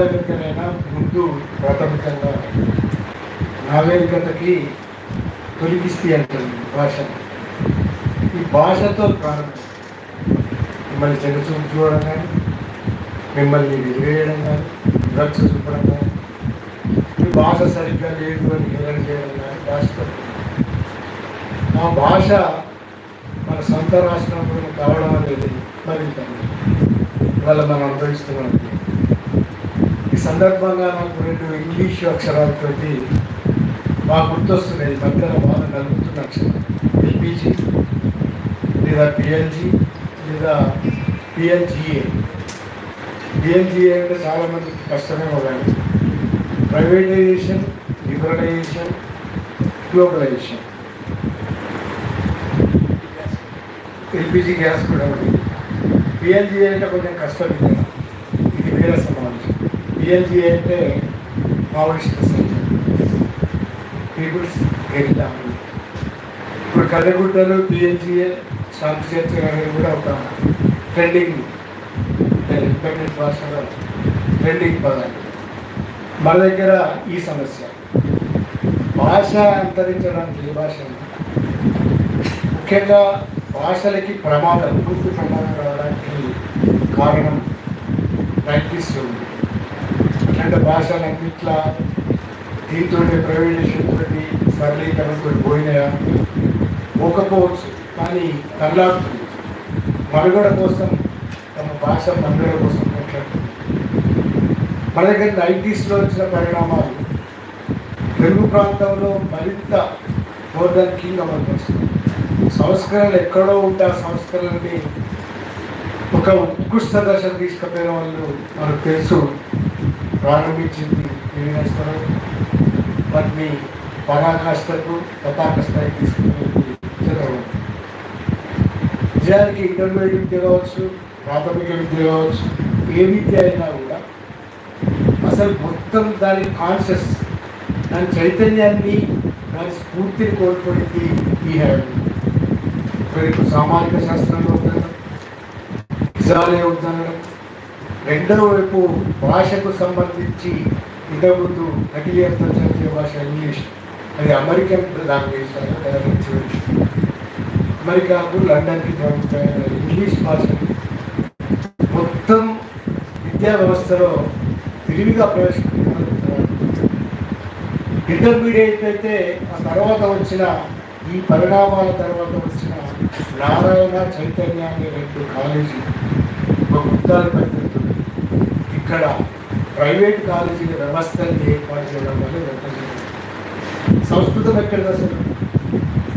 ఎవరికైనా ముందు ప్రాథమికంగా నాగరికతకి తొలగిస్తే అంటుంది భాష. ఈ భాషతో ప్రారంభం మిమ్మల్ని చెగచూపు చూడడం కానీ మిమ్మల్ని విరివేయడం కానీ డ్రగ్స్ చూపడం కానీ ఈ భాష సరిగ్గా లేదు అని హేళన చేయడం కానీ భాషతో ఆ భాష మన సొంత రాష్ట్రంలో కావడం అనేది మరింత. ఇవాళ మనం అనుభవిస్తున్నాం. ఈ సందర్భంగా నాకు రెండు ఇంగ్లీష్ అక్షరాలతోటి మాకు గుర్తొస్తున్నాయి. ఈ మధ్యన బాగా కలుగుతున్న అక్షరం ఎల్పిజి లేదా పిఎల్జి లేదా పిఎల్జిఏ. పిఎల్జిఏ అంటే చాలామందికి కష్టమే కానీ privatization liberalization globalization. LPG gas కూడా ఉంది. పిఎల్జీ అంటే కొంచెం కష్టం ఇది ఇది వేరే సమావేశం. పిఎల్జీ అంటే మావోయిస్ట్ పీపుల్స్ గెరిలా ఇప్పుడు కల్లెగుట్టలు పిఎల్జీఏ శాంతి అనేది కూడా ఒక ట్రెండింగ్ ఇంటర్నెట్ భాషలో ట్రెండింగ్ పదాలు మన దగ్గర ఈ సమస్య. భాష అంతరించడానికి ఏ భాష ముఖ్యంగా భాషలకి ప్రమాదం పూర్తి ప్రమాదం రావడానికి కారణం ప్రాక్టీస్ ఉంది. అట్లాంటి భాషలన్నిట్లా దీంతో ప్రైవేటేషన్ తోటి సరళీకరణతో పోయినాయా? పోకపోవచ్చు కానీ కల్లాడుతుంది మనుగడ కోసం తమ భాష మనుగడ కోసం మాట్లాడుతుంది. మన దగ్గర నైంటీస్లో వచ్చిన పరిణామాలు తెలుగు ప్రాంతంలో మరింత మోర్ కింగ్ అమలుపరుస్తుంది సంస్కరణలు ఎక్కడో ఉంటే ఆ సంస్కరణని ఒక ఉత్కృష్ట దశ తీసుకుపోయిన వాళ్ళు మనకు తెలుసు. ప్రారంభించింది శ్రీనివాసరావు వాటిని పరాకాష్ఠకు పతాకస్థాయి తీసుకునేది చదవడం నిజానికి ఇంటర్మీడియట్ విద్య కావచ్చు ప్రాథమిక విద్య కావచ్చు ఏ విద్య అయినా కూడా అసలు మొత్తం దాని కాన్షియస్ దాని చైతన్యాన్ని దాని స్ఫూర్తిని కోల్పోయింది ఈ హ్యాబిట్ సామాజిక శాస్త్రంలో ఉండడం నిజాలే ఉందనడం రెండవ వైపు భాషకు సంబంధించి ఇంతకుముందు నకిలీ అర్థం చదివే భాష ఇంగ్లీష్. అది అమెరికన్ లాంగ్వేజ్ తయారు అమెరికాకు లండన్కి పంపుతాయన్న ఇంగ్లీష్ భాష. మొత్తం విద్యా వ్యవస్థలో తెలివిగా ప్రవేశిస్తున్నారు ఇంటర్మీడియట్ అయితే ఆ తర్వాత వచ్చిన ఈ పరిణామాల తర్వాత వచ్చిన నారాయణ చైతన్య అనే రెండు కాలేజీ ఒక ముద్దాలు పెడుతుంది ఇక్కడ ప్రైవేట్ కాలేజీల వ్యవస్థని ఏర్పాటు చేయడం వల్ల సంస్కృతం ఎక్కడ అసలు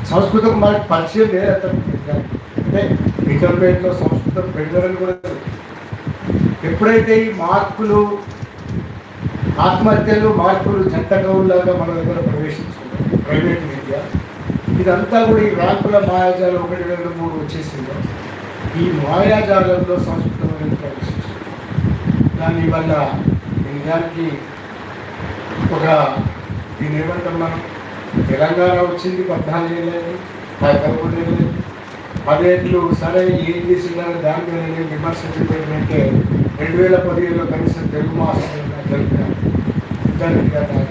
సంస్కృతం మనకి పరిచయం లేదు అంత అంటే ఇంటర్మీడియట్లో సంస్కృతం పెట్టారని కూడా ఎప్పుడైతే ఈ మార్పులు ఆత్మహత్యలు మార్పులు జంటకవులాగా మన దగ్గర ప్రవేశించుకున్నాం ప్రైవేట్ మీడియా ఇదంతా కూడా ఈ ర్యాంకుల మాయాజాలం ఒకటి రెండు మూడు వచ్చేసిందో. ఈ మాయాజాలంలో సంస్కృతం దాని వల్ల నిజానికి ఒక దీని ఏమంటాం మనం తెలంగాణ వచ్చింది పద్నాలుగు ఏళ్ళని పదకొండు ఏళ్ళు పదేళ్ళు సరే ఏం చేసిందని దాని మీద నేను విమర్శించబడిందంటే రెండు వేల పదిహేడులో కనీసం తెలుగు మాస్టర్ జరిగిన జరిగిన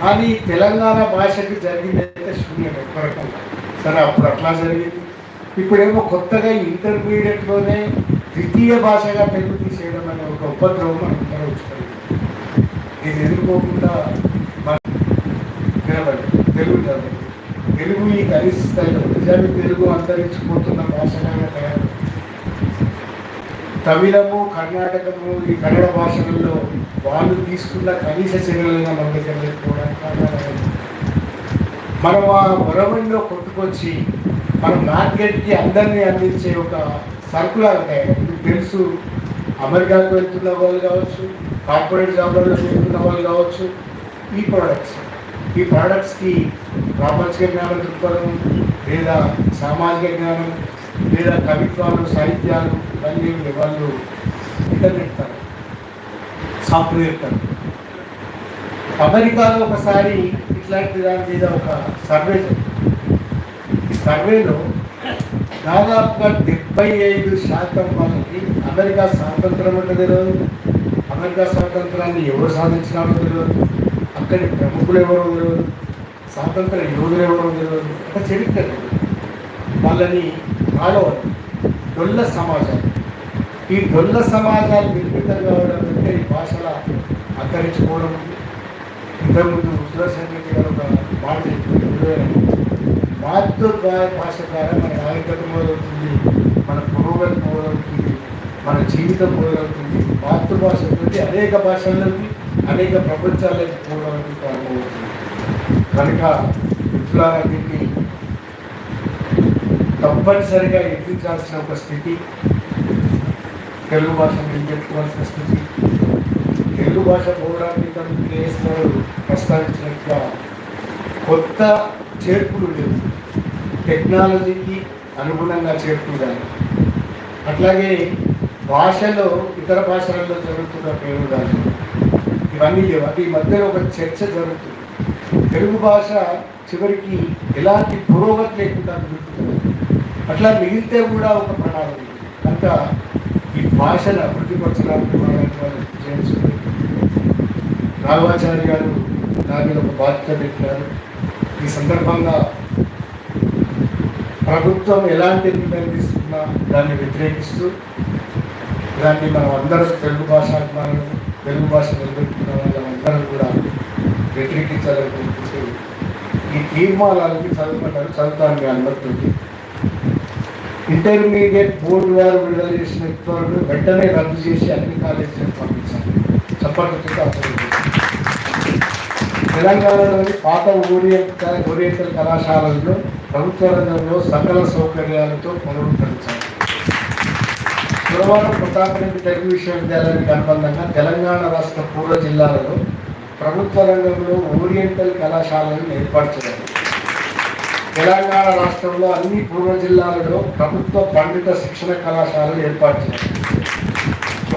కానీ తెలంగాణ భాషకి జరిగింది అయితే శూన్యం ఎక్కడికల్లా సరే అప్పుడు అట్లా జరిగింది. ఇప్పుడేమో కొత్తగా ఇంటర్మీడియట్లోనే ద్వితీయ భాషగా తెలుగు ఉపద్రవం మనం వచ్చుకోలేదు ఇది ఎదుర్కోకుండా మన నిలబడి తెలుగు నిలబడి తెలుగు ఈ కనీస స్థాయిలో నిజానికి తెలుగు అంతరించిపోతున్న భాషగా తయారు. తమిళము కర్ణాటకము ఈ కన్నడ భాషలలో వాళ్ళు తీసుకున్న కనీస చర్యలైన మన దగ్గర లేకపోవడానికి మనం ఆ వరవడిలో కొట్టుకొచ్చి మనం మార్కెట్కి అందరినీ అందించే ఒక సరుకులాగా తయారు మీకు తెలుసు అమెరికాకు వెళ్తున్న వాళ్ళు కావచ్చు కార్పొరేట్ జాబ్లలో వెళ్తున్న వాళ్ళు కావచ్చు ఈ ప్రోడక్ట్స్ ఈ ప్రోడక్ట్స్కి ప్రాపంచిక జ్ఞానం దృక్పథం లేదా సామాజిక జ్ఞానం లేదా కవిత్వాలు సాహిత్యాలు ఇవన్నీ వాళ్ళు ఇంటర్నెట్ తరం సాఫ్ట్వేర్ తరం అమెరికాలో ఒకసారి ఇట్లాంటి దాని మీద ఒక సర్వే జరిగింది. ఈ సర్వేలో దాదాపుగా డెబ్బై ఐదు శాతం వాళ్ళకి అమెరికా స్వాతంత్రం అంటే తెలియదు. అమెరికా స్వాతంత్రాన్ని ఎవరు సాధించినారో తెలియదు. అక్కడి ప్రముఖులు ఎవరో తెలియదు. స్వాతంత్ర యోధులు ఎవరో తెలియదు. ఒక చరిత్ర వాళ్ళని ఫాలో డొల్ల సమాజం. ఈ డొల్ల సమాజాలు నిర్మితం కావడం అంటే ఈ భాషల అంతరించుకోవడం ఇంతకుముందు సుదర్శన్ సంగతి గారు ఒక మాట చెప్పారు. మాతృభాష భాష ద్వారా మన నాయకత్వం మొదలవుతుంది మన పురోగతి మొదలవుతుంది మన జీవితం మొదలవుతుంది. మాతృభాష నుండి అనేక భాషల్లోకి అనేక ప్రపంచాల్లోకి పోవడానికి ప్రారంభమవుతుంది కనుక మిత్రులారా దీన్ని తప్పనిసరిగా ఎదిరించాల్సిన ఒక స్థితి తెలుగు భాషను నిలబెట్టుకోవాల్సిన స్థితి. తెలుగు భాష పోవడానికి తను ప్రయత్నాలు ప్రస్తావించినట్టుగా కొత్త చేర్పులు లేవు. టెక్నాలజీకి అనుగుణంగా చేర్పులు అట్లాగే భాషలో ఇతర భాషలలో జరుగుతున్న ప్రయోగాలు ఇవన్నీ లేవు. ఈ మధ్యలో ఒక చర్చ జరుగుతుంది. తెలుగు భాష చివరికి ఎలాంటి పురోగతి లేకుండా జరుగుతుంది అట్లా మిగిలితే కూడా ఒక ప్రణాళిక అంత ఈ భాషను అభివృద్ధిపరచడానికి మనలాంటి వాళ్ళు జేమ్స్ గారు నా మీద ఒక బాధ్యత పెట్టారు. ఈ సందర్భంగా ప్రభుత్వం ఎలాంటి నిర్ణయం తీసుకున్నా దాన్ని వ్యతిరేకిస్తూ దాన్ని మనం అందరం తెలుగు భాష అభిమానులు తెలుగు భాష నిలబెట్టుకున్న వాళ్ళందరం కూడా వ్యతిరేకించాలనుకుంటూ ఈ తీర్మానాలకి చదువుకుంటారు చదువుతాను మీ అందరితో ఇంటర్మీడియట్ బోర్డు వారు విడుదల చేసిన ఉత్తర్వులు వెంటనే రద్దు చేసి అన్ని కాలేజీలకు పంపించాలి. చప్పట్లతో అసలు తెలంగాణలోని పాత ఓరియంటల్ ఓరియంటల్ కళాశాలల్లో ప్రభుత్వ రంగంలో సకల సౌకర్యాలతో పునరుద్ధరించాలి గురువారం ప్రతాపరెడ్డి తెలుగు విశ్వవిద్యాలయానికి అనుబంధంగా తెలంగాణ రాష్ట్ర పూర్వ జిల్లాలలో ప్రభుత్వ రంగంలో ఓరియంటల్ కళాశాలను ఏర్పాటు చేయాలి తెలంగాణ రాష్ట్రంలో అన్ని పూర్వ జిల్లాలలో ప్రభుత్వ పండిత శిక్షణ కళాశాలలు ఏర్పాటు చేయాలి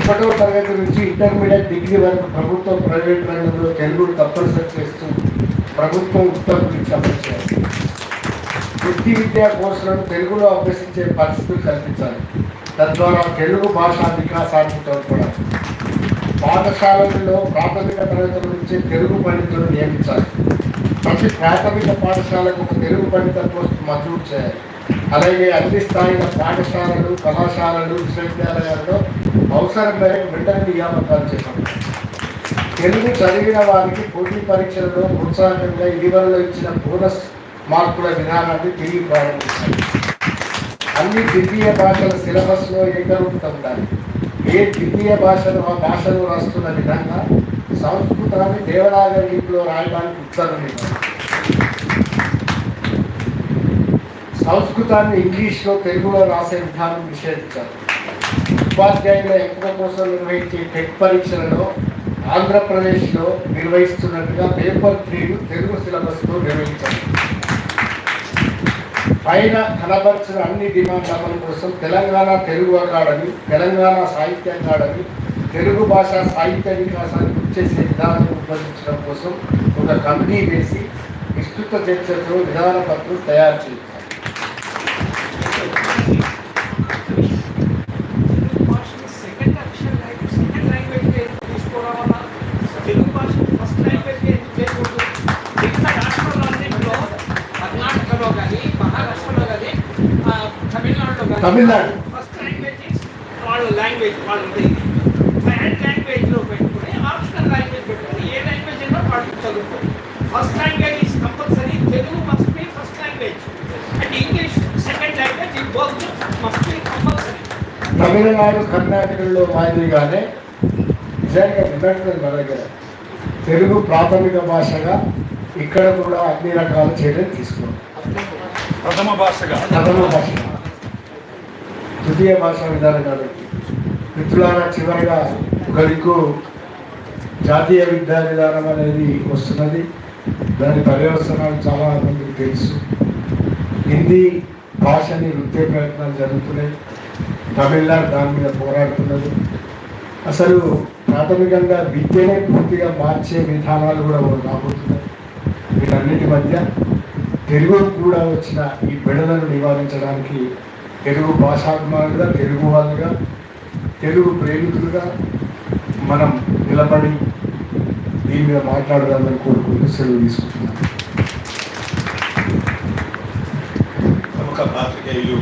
ఒకటో తరగతి నుంచి ఇంటర్మీడియట్ డిగ్రీ వరకు ప్రభుత్వం ప్రైవేట్ రంగంలో తెలుగును తప్పనిసరి చేస్తూ ప్రభుత్వం ఉత్తర్వులు ఇచ్చి అమలు చేయాలి వృత్తి విద్యా కోర్సులను తెలుగులో అభ్యసించే పరిస్థితులు కల్పించాలి. తద్వారా తెలుగు భాషా వికాసానికి తోడ్పడాలి. పాఠశాలల్లో ప్రాథమిక తరగతుల నుంచి తెలుగు పండితులను నియమించాలి. ప్రతి ప్రాథమిక పాఠశాలకు ఒక తెలుగు పండిత పోస్ట్ మంజూరు చేయాలి. అలాగే అన్ని స్థాయిల పాఠశాలలు కళాశాలలు విశ్వవిద్యాలయాల్లో అవసరం మేరకు వెంటనే నియామకాలు చేపట్టాలి తెలుగు చదివిన వారికి పోటీ పరీక్షలలో ప్రోత్సాహకంగా ఇదివరలో ఇచ్చిన బోనస్ మార్కుల విధానాన్ని తిరిగి ప్రారంభించాలి అన్ని ద్వితీయ భాషల సిలబస్లో ఏకరూపత ఉండాలి. ఏ ద్వితీయ భాషను ఆ భాషలో రాస్తున్న విధంగా సంస్కృతాన్ని దేవనాగరి లిపిలో రాయడానికి ఉత్తర్వులు ఇవ్వాలి. సంస్కృతాన్ని ఇంగ్లీష్లో తెలుగులో రాసే విధానం నిషేధించారు. ఉపాధ్యాయుల ఎంపిక కోసం నిర్వహించే టెట్ పరీక్షలలో ఆంధ్రప్రదేశ్లో నిర్వహిస్తున్నట్టుగా పేపర్ త్రీను తెలుగు సిలబస్లో నిర్వహించారు. పైన కనబరిచిన అన్ని డిమాండ్ అమలు కోసం తెలంగాణ తెలుగు అకాడమీ తెలంగాణ సాహిత్య అకాడమీ తెలుగు భాష సాహిత్య వికాసాన్ని కృషి చేసే విధానం రూపొందించడం కోసం ఒక కమిటీ వేసి విస్తృత చర్చతో విధాన పత్రం తయారు చేస్తారు తమిళనాడు. ఫస్ట్ లాంగ్వేజ్ వాళ్ళ లాంగ్వేజ్ వాళ్ళది థర్డ్ లాంగ్వేజ్లో పెట్టుకుని ఆప్షనల్ లాంగ్వేజ్ పెట్టుకుని ఏ లాంగ్వేజ్ అయినా వాళ్ళు చదువుకోవాలి first language is compulsory Telugu must be first language and English Tamil Nadu కర్ణాటకలో మాదిరిగానే నిజంగా విన్నట్టుంది మన దగ్గర. తెలుగు ప్రాథమిక భాషగా ఇక్కడ కూడా అన్ని రకాల చర్యలు తీసుకోవాలి. ప్రథమ భాషగా. ప్రథమ భాష. ద్వితీయ భాష విధానం కాబట్టి మిత్రులారా చివరిగా ఒక దిక్కు జాతీయ విద్యా విధానం అనేది వస్తున్నది. దాని పర్యవసనాలు చాలా మందికి తెలుసు. హిందీ భాషని వృత్తే ప్రయత్నాలు జరుగుతున్నాయి. తమిళనాడు దాని మీద పోరాడుతున్నది. అసలు ప్రాథమికంగా విద్యనే పూర్తిగా మార్చే విధానాలు కూడా రాబోతున్నాయి. వీటన్నిటి మధ్య తెలుగు కూడా వచ్చిన ఈ బిడలను నివారించడానికి తెలుగు భాషాభిమానులుగా తెలుగు వాళ్ళుగా తెలుగు ప్రేమికులుగా మనం నిలబడి దీని మీద మాట్లాడదామని కోరుకుంటూ సెలవు తీసుకుంటున్నాను. ഒരു